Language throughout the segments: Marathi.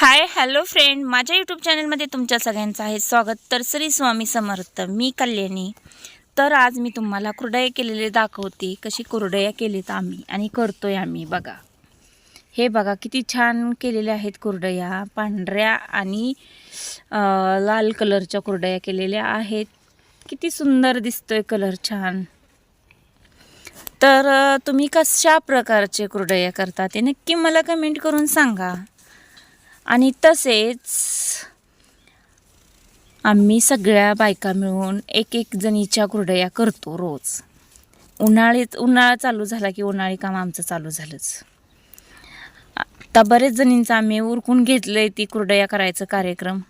हाय हॅलो फ्रेंड माझ्या यूट्यूब चॅनलमध्ये तुमच्या सगळ्यांचं आहे स्वागत. तर श्री स्वामी समर्थ मी कल्याणी. तर आज मी तुम्हाला कुरडया केलेले दाखवते. कशी कुरडया केलीत आम्ही आणि करतोय आम्ही. बघा. हे बघा किती छान केलेल्या आहेत कुरडया. पांढऱ्या आणि लाल कलरच्या कुरडया केलेल्या आहेत. किती सुंदर दिसतोय कलर छान. तर तुम्ही कशा प्रकारचे कुरडया करता ते नक्की मला कमेंट करून सांगा. आणि तसेच आम्ही सगळ्या बायका मिळून एक एक जणीच्या कुरडया करतो रोज. उन्हाळीत उन्हाळा चालू झाला की उन्हाळी काम आमचं चालू झालंच. आता बरेच जणींचं आम्ही उरकून घेतलंय ती कुरडया करायचं कार्यक्रम.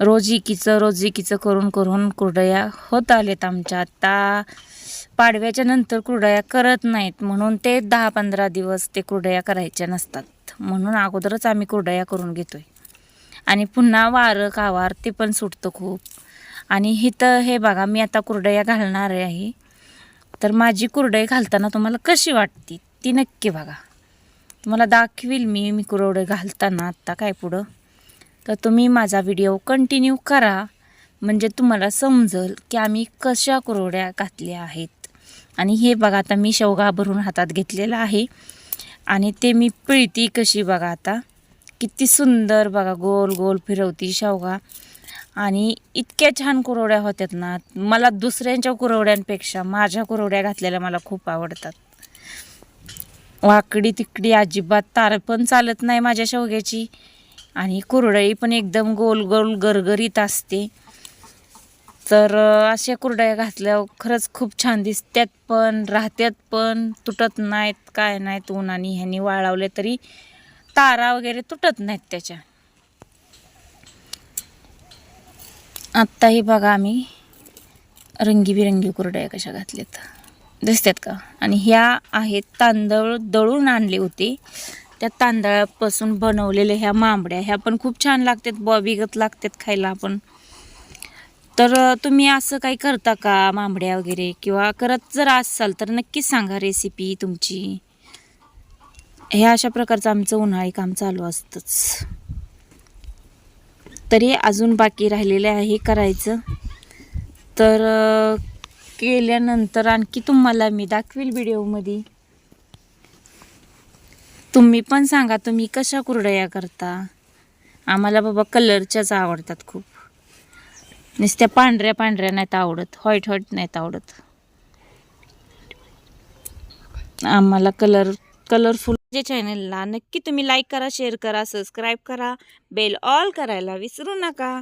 रोज इकीचं रोज इकीचं करून करून कुरडया होत आलेत आमच्या. आता पाडव्याच्या नंतर कुरडया करत नाहीत. म्हणून ते दहा पंधरा दिवस ते कुरडया करायच्या नसतात. म्हणून अगोदरच आम्ही कुरडया करून घेतोय. आणि पुन्हा वारं कावार ते पण सुटतं खूप. आणि इथं हे बघा मी आता कुरडया घालणार आहे. तर माझी कुरडई घालताना तुम्हाला कशी वाटती? ती नक्की बघा. तुम्हाला दाखवील मी मी कुरडे घालताना आत्ता काय पुढं. तर तुम्ही माझा व्हिडिओ कंटिन्यू करा. म्हणजे तुम्हाला समजेल की आम्ही कशा कुरवड्या घातल्या आहेत. आणि हे बघा आता मी शेवगा भरून हातात घेतलेला आहे. आणि ते मी पिळती कशी बघा आता. किती सुंदर बघा गोल गोल फिरवती शेवगा. आणि इतक्या छान कुरवड्या होत्यात ना. मला दुसऱ्यांच्या कुरवड्यांपेक्षा माझ्या कुरवड्या घातलेल्या मला खूप आवडतात. वाकडी तिकडी अजिबात तार पण चालत नाही माझ्या शेवग्याची. आणि कुरडई पण एकदम गोल गोल गरगरीत असते. तर अशा कुरड्या घातल्यावर खरंच खूप छान दिसतात पण राहत्यात पण तुटत नाहीत काय नाहीत उन्हाने ह्यानी वाळवले तरी तारा वगैरे तुटत नाहीत त्याच्या. आत्ताही बघा आम्ही रंगीबिरंगी कुरड्या कशा घातल्यात. दिसतात का? आणि ह्या आहेत तांदळ दळून आणले होते. त्या तांदळापासून बनवलेल्या ह्या मांबड्या ह्या पण खूप छान लागतात बॉबीगत लागतात खायला आपण. तर तुम्ही असं काही करता का? मांबड्या वगैरे? किंवा करत जर असाल तर नक्कीच सांगा रेसिपी तुमची. हे अशा प्रकारचं आमचं उन्हाळी काम चालू असतंच. तरी अजून बाकी राहिलेले आहे करायचं. तर केल्यानंतर आणखी तुम्हाला मी दाखवील व्हिडिओमध्ये. तुम्ही पण सांगा तुम्ही कशा कुरडया करता? आम्हाला बाबा कलरच्याच आवडतात खूप. नुसत्या पांढऱ्या पांढऱ्या नाहीत आवडत व्हाईट व्हाईट नाहीत आवडत. आम्हाला कलर कलरफुल जे चॅनलला नक्की तुम्ही लाईक करा शेअर करा सबस्क्राईब करा. बेल ऑल करायला विसरू नका.